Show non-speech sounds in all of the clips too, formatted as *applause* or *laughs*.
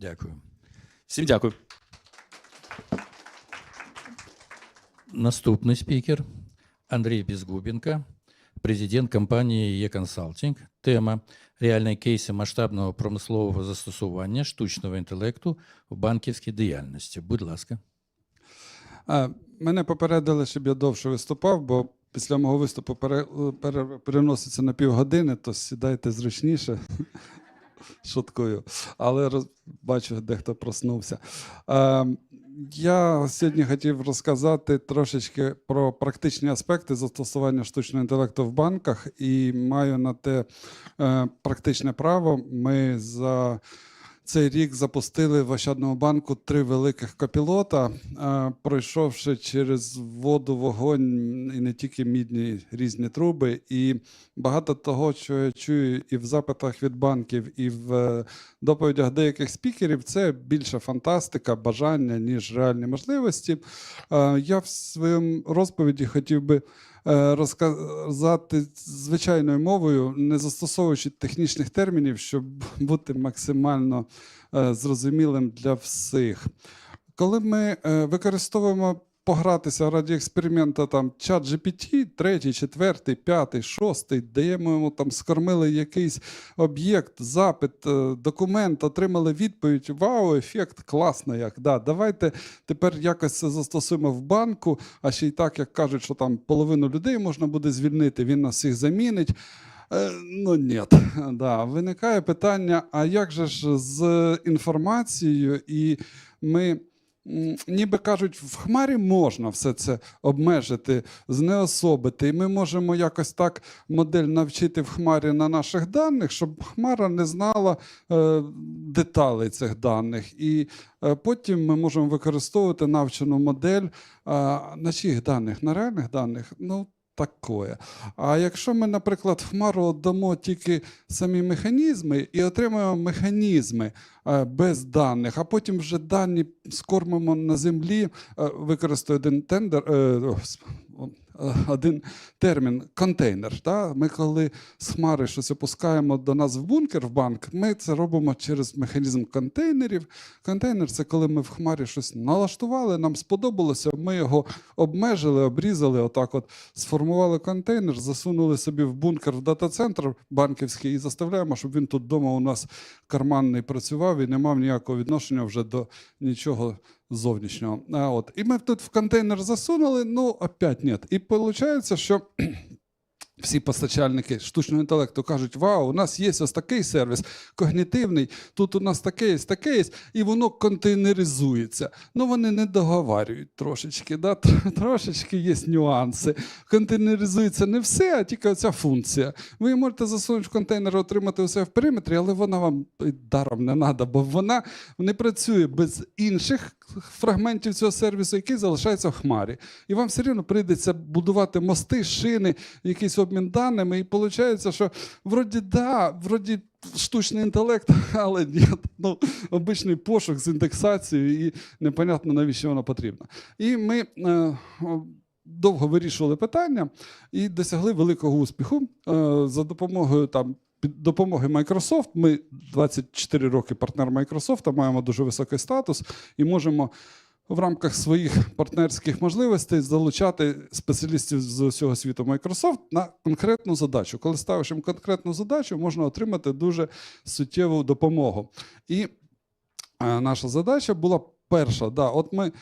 Дякую. Всім дякую. Наступний спікер Андрій Безгубенко, президент компанії «Є-Консалтинг». Тема реальні кейси масштабного промислового застосування штучного інтелекту в банківській діяльності. Будь ласка. А, мене попередили, щоб я довше виступав, бо після мого виступу пере, пере- переноситься на півгодини, то сідайте зручніше. Шуткую. Але бачу, дехто проснувся. Е, я сьогодні хотів розказати трошечки про практичні аспекти застосування штучного інтелекту в банках, і маю на те е, практичне право. Ми за цей рік запустили в Ощадному банку три великих копілота, е, пройшовши через воду, вогонь і не тільки мідні різні труби. І багато того, що я чую і в запитах від банків, і в е, доповідях деяких спікерів, це більше фантастика, бажання, ніж реальні можливості. Е, Я в своєму розповіді хотів би розказати звичайною мовою, не застосовуючи технічних термінів, щоб *laughs* бути максимально е, зрозумілим для всіх. Коли ми е, використовуємо погратися раді експерименту там чат GPT, третій, четвертий, п'ятий, шостий, даємо йому там скормили якийсь об'єкт, запит, е, документ, отримали відповідь. Вау, ефект класно, як да. Давайте тепер якось це застосуємо в банку. А ще й так, як кажуть, що там половину людей можна буде звільнити, він нас всіх замінить. Е, Ну, ні. Да. Виникає питання: а як же ж з інформацією? І ми, ніби кажуть, в хмарі можна все це обмежити, знеособити. І ми можемо якось так модель навчити в хмарі на наших даних, щоб хмара не знала е, деталей цих даних. І е, потім ми можемо використовувати навчену модель на чиїх даних? На реальних даних? Ну, такое. А якщо ми, наприклад, хмару дамо тільки самі механізми і отримаємо механізми е, без даних, а потім вже дані скормимо на землі, е, використаю один тендер. Е, Один термін контейнер. Да? Ми, коли з хмари щось опускаємо до нас в бункер в банк, ми це робимо через механізм контейнерів. Контейнер це коли ми в хмарі щось налаштували, нам сподобалося, ми його обмежили, обрізали, отак от сформували контейнер, засунули собі в бункер в дата-центр банківський і заставляємо, щоб він тут вдома у нас карманний працював і не мав ніякого відношення вже до нічого зовнішнього. А, от. І ми тут в контейнер засунули, ну опять ні. І виходить, що *clears throat* всі постачальники штучного інтелекту кажуть: Вау, у нас є ось такий сервіс, когнітивний, тут у нас таке таке є, і воно контейнеризується. Ну, вони не договарюють трошечки, да? трошечки є нюанси. Контейнеризується не все, а тільки ця функція. Ви можете засунути в контейнер, отримати усе в периметрі, але вона вам даром не треба, бо вона не працює без інших фрагментів цього сервісу, який залишається в хмарі. І вам все рівно прийдеться будувати мости, шини, якийсь обмін даними. І виходить, що вроді да, вроді штучний інтелект, *laughs* але ні, ну, обичний пошук з індексацією, і непонятно, навіщо воно потрібно. І ми. Е, Довго вирішували питання і досягли великого успіху Е, за допомогою там під допомоги Microsoft. Ми 24 роки партнер Microsoft, маємо дуже високий статус і можемо в рамках своїх партнерських можливостей залучати спеціалістів з усього світу Microsoft на конкретну задачу. Коли ставиш їм конкретну задачу, можна отримати дуже суттєву допомогу. І е, наша задача була перша. Да, от ми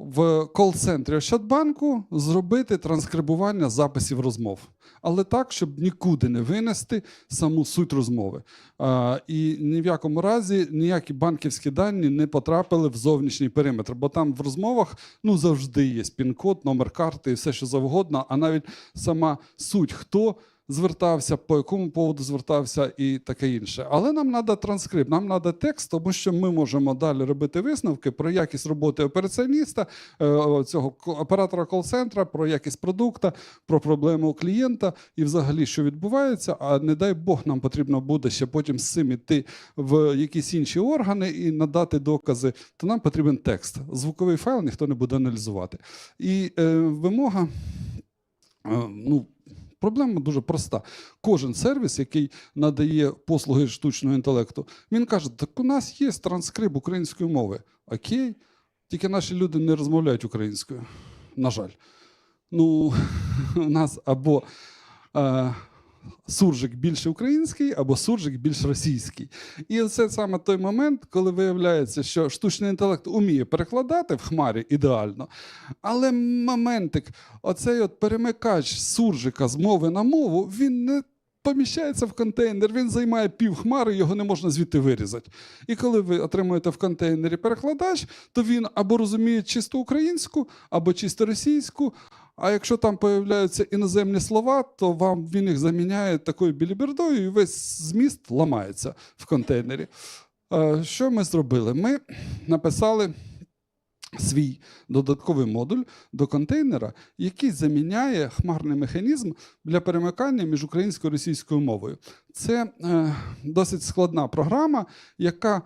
в кол-центрі Ощадбанку зробити транскрибування записів розмов, але так, щоб нікуди не винести саму суть розмови. А, і ні в якому разі ніякі банківські дані не потрапили в зовнішній периметр, бо там в розмовах ну завжди є пін-код, номер карти і все, що завгодно, а навіть сама суть, хто звертався, по якому поводу звертався і таке інше. Але нам треба транскрипт, нам треба текст, тому що ми можемо далі робити висновки про якість роботи операціоніста, е, цього оператора кол-центра, про якість продукта, про проблему клієнта і взагалі, що відбувається. А не дай Бог, нам потрібно буде ще потім з цим іти в якісь інші органи і надати докази, то нам потрібен текст. Звуковий файл ніхто не буде аналізувати. І е, вимога. е, Ну, проблема дуже проста. Кожен сервіс, який надає послуги штучного інтелекту, він каже: так у нас є транскриб української мови. Окей, тільки наші люди не розмовляють українською. На жаль. Ну, *laughs* у нас або е, суржик більше український, або суржик більш російський. І це саме той момент, коли виявляється, що штучний інтелект уміє перекладати в хмарі ідеально, але моментик, оцей от перемикач суржика з мови на мову, він не поміщається в контейнер, він займає пів хмари, його не можна звідти вирізати. І коли ви отримуєте в контейнері перекладач, то він або розуміє чисто українську, або чисто російську. А якщо там появляються іноземні слова, то вам він їх заміняє такою білібердою, і весь зміст ламається в контейнері. Е, Що ми зробили? Ми написали свій додатковий модуль до контейнера, який заміняє хмарний механізм для перемикання між українською і російською мовою. Це е, досить складна програма, яка е,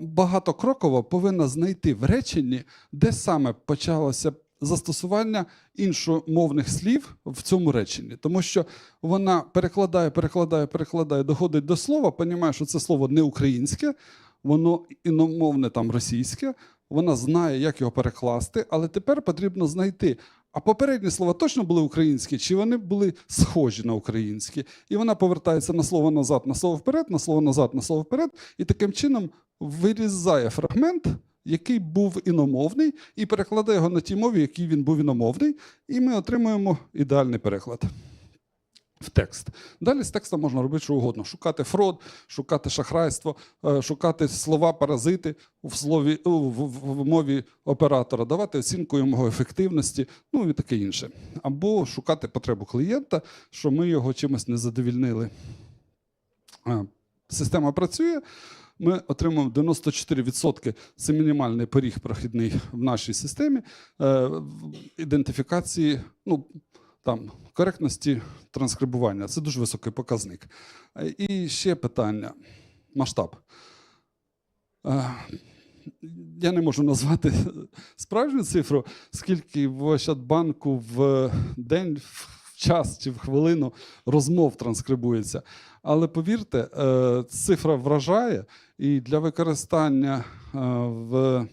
багатокроково повинна знайти в реченні, де саме почалося застосування іншомовних слів в цьому реченні, тому що вона перекладає, перекладає, перекладає, доходить до слова, понімає, що це слово не українське, воно іномовне там російське. Вона знає, як його перекласти, але тепер потрібно знайти. А попередні слова точно були українські, чи вони були схожі на українські? І вона повертається на слово назад, на слово вперед, на слово назад, на слово вперед, і таким чином вирізає фрагмент, який був іномовний, і перекладає його на тій мові, якій він був іномовний, і ми отримуємо ідеальний переклад. В текст. Далі з текстом можна робити що угодно: шукати фрод, шукати шахрайство, е, шукати слова паразити в слові в мові оператора, давати оцінку його ефективності, ну і таке інше. Або шукати потребу клієнта, що ми його чимось не задовільнили. Е, Система працює. Ми отримуємо 94% це мінімальний поріг прохідний в нашій системі е, ідентифікації. Ну, там коректності транскрибування це дуже високий показник. І ще питання: масштаб. Е, Я не можу назвати справжню цифру, скільки в Ощадбанку в день, в час чи в хвилину розмов транскрибується. Але повірте, е, цифра вражає, і для використання е, в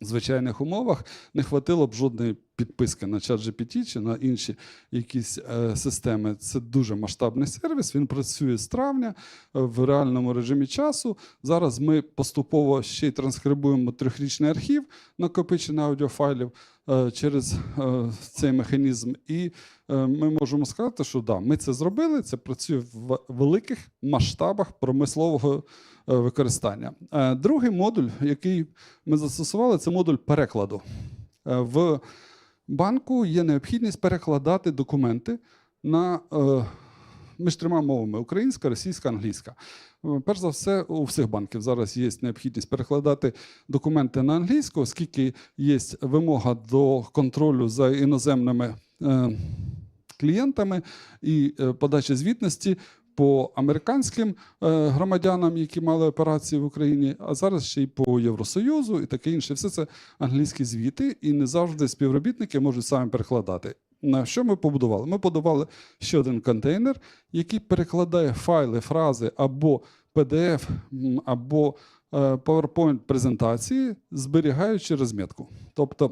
звичайних умовах не хватило б жодної підписки на ChatGPT чи на інші якісь е, системи. Це дуже масштабний сервіс. Він працює з травня е, в реальному режимі часу. Зараз ми поступово ще й транскрибуємо трьохрічний архів накопичення аудіофайлів через цей механізм. І ми можемо сказати, що да, ми це зробили. Це працює в великих масштабах промислового використання. Е, Другий модуль, який ми застосували, це модуль перекладу. Е, В банку є необхідність перекладати документи на е, між трьома мовами: українська, російська, англійська. Е, Перш за все, у всіх банків зараз є необхідність перекладати документи на англійську, оскільки є вимога до контролю за іноземними е, клієнтами і е, подачі звітності по американським е, громадянам, які мали операції в Україні, а зараз ще й по Євросоюзу і таке інше. Все це англійські звіти, і не завжди співробітники можуть самі перекладати. На що ми побудували? Ми побудували ще один контейнер, який перекладає файли, фрази або PDF, або е, PowerPoint презентації, зберігаючи розмітку. Тобто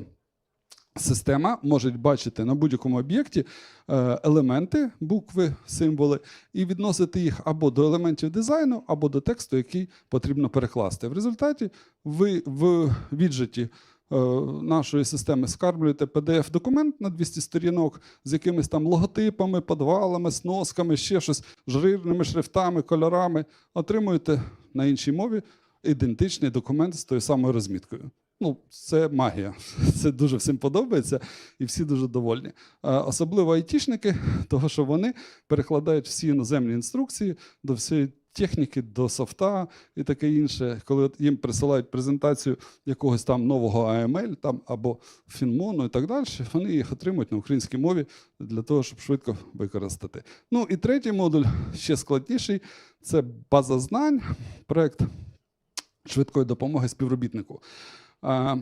Система може бачити на будь-якому об'єкті е, елементи, букви, символи, і відносити їх або до елементів дизайну, або до тексту, який потрібно перекласти. В результаті ви в віджиті е, нашої системи скарблюєте PDF-документ на 200 сторінок з якимись там логотипами, подвалами, сносками, ще щось, жирними шрифтами, кольорами. Отримуєте на іншій мові ідентичний документ з тою самою розміткою. Ну, це магія. *laughs* Це дуже всім подобається, і всі дуже довольні. Особливо айтішники, того що вони перекладають всі іноземні інструкції до всієї техніки, до софта і таке інше. Коли їм присилають презентацію якогось там нового AML там, або Фінмону і так далі, вони їх отримують на українській мові для того, щоб швидко використати. Ну і третій модуль ще складніший це база знань, проект швидкої допомоги співробітнику. В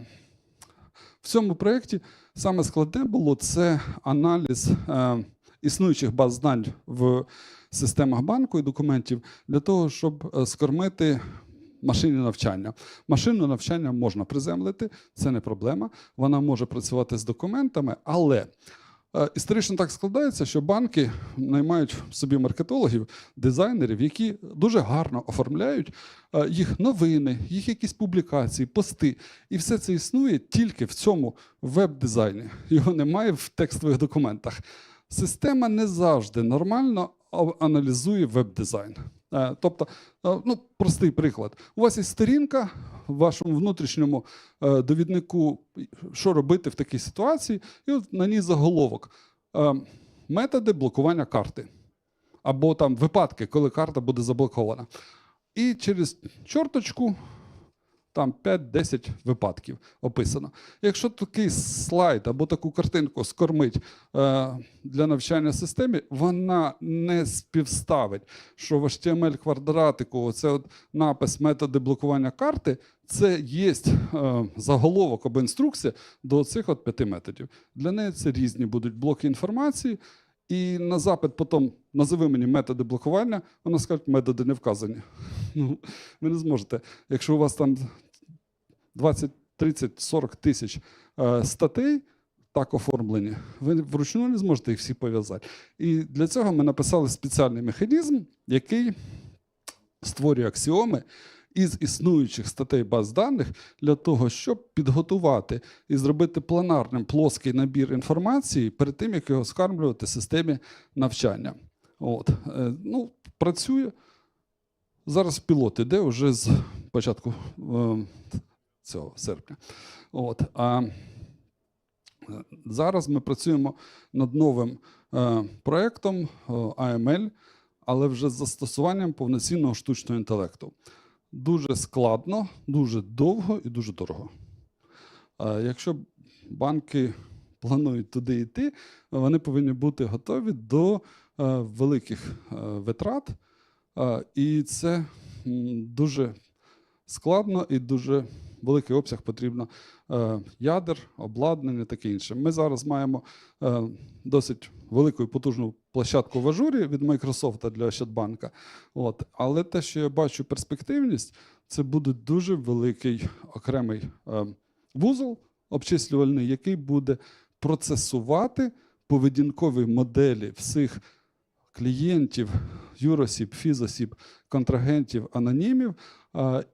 цьому проєкті саме складне було це аналіз е, існуючих баз знань в системах банку і документів для того, щоб е, скормити машинне навчання. Машинне навчання можна приземлити, це не проблема. Вона може працювати з документами, але історично так складається, що банки наймають собі маркетологів, дизайнерів, які дуже гарно оформляють е, їх новини, їх якісь публікації, пости. І все це існує тільки в цьому веб-дизайні. Його немає в текстових документах. Система не завжди нормально аналізує веб-дизайн. Е, Тобто, е, ну, простий приклад. У вас є сторінка в вашому внутрішньому е, довіднику, що робити в такій ситуації, і от на ній заголовок. Методи блокування карти. Або там випадки, коли карта буде заблокована. І через чорточку там 5-10 випадків описано. Якщо такий слайд або таку картинку скормить е, для навчання системі, вона не співставить, що в HTML квадратику оце от напис методи блокування карти, це є е, заголовок або інструкція до цих от п'яти методів. Для неї це різні будуть блоки інформації. І на запит потім назови мені методи блокування, вона скаже, методи не вказані. *laughs* Ну, ви не зможете. Якщо у вас там 20, 30, 40 тисяч е, статей так оформлені, ви вручну не зможете їх всі пов'язати. І для цього ми написали спеціальний механізм, який створює аксіоми із існуючих статей баз даних для того, щоб підготувати і зробити планарним плоский набір інформації перед тим, як його скармлювати системі навчання. От. Е, Ну, працює. Зараз пілот іде вже з початку е, цього серпня. От. А е, зараз ми працюємо над новим е, проєктом е, AML, але вже з застосуванням повноцінного штучного інтелекту. Дуже складно, дуже довго і дуже дорого. Е, Якщо банки планують туди йти, вони повинні бути готові до е, великих е, витрат. Е, І це дуже складно і дуже великий обсяг потрібно е, ядер, обладнання, таке інше. Ми зараз маємо е, досить велику і потужну площадку в ажурі від Microsoft для Ощадбанка. От. Але те, що я бачу перспективність, це буде дуже великий окремий е, вузол обчислювальний, який буде процесувати поведінкові моделі всіх клієнтів, юросіб, фізосіб, контрагентів, анонімів,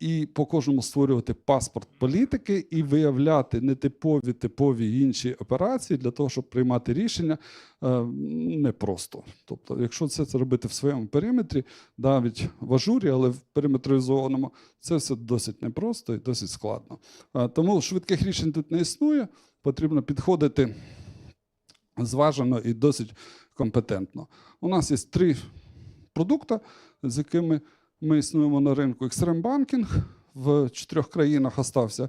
і по кожному створювати паспорт політики і виявляти нетипові типові інші операції для того, щоб приймати рішення непросто. Тобто, якщо це робити в своєму периметрі, навіть в ажурі, але в периметризованому, це все досить непросто і досить складно. Тому швидких рішень тут не існує. Потрібно підходити зважено і досить компетентно. У нас є три продукти, з якими ми існуємо на ринку. XRM Banking в чотирьох країнах остався.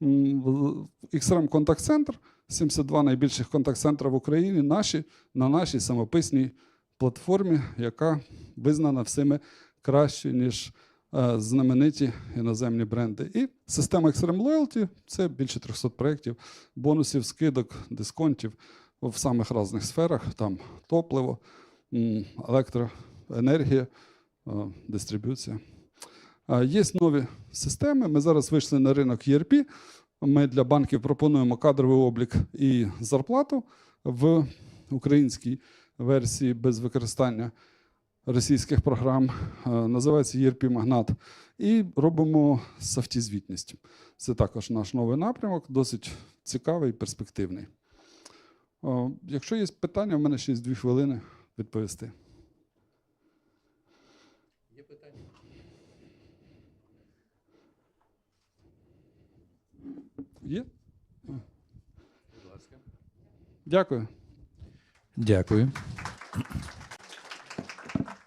XRM Contact Center, 72 найбільших контакт-центра в Україні, наші, на нашій самописній платформі, яка визнана всіми кращою, ніж е, знамениті іноземні бренди. І система XRM Loyalty – це більше 300 проєктів, бонусів, скидок, дисконтів в самих різних сферах: там топливо, м, електроенергія, е, дистриб'юція. Є нові системи. Ми зараз вийшли на ринок ERP. Ми для банків пропонуємо кадровий облік і зарплату в українській версії без використання російських програм. Називається ERP Магнат. І робимо софті-звітність. Це також наш новий напрямок, досить цікавий і перспективний. Якщо є питання, в мене ще є дві хвилини відповісти. Є питання? Є? Будь ласка. Дякую. Дякую.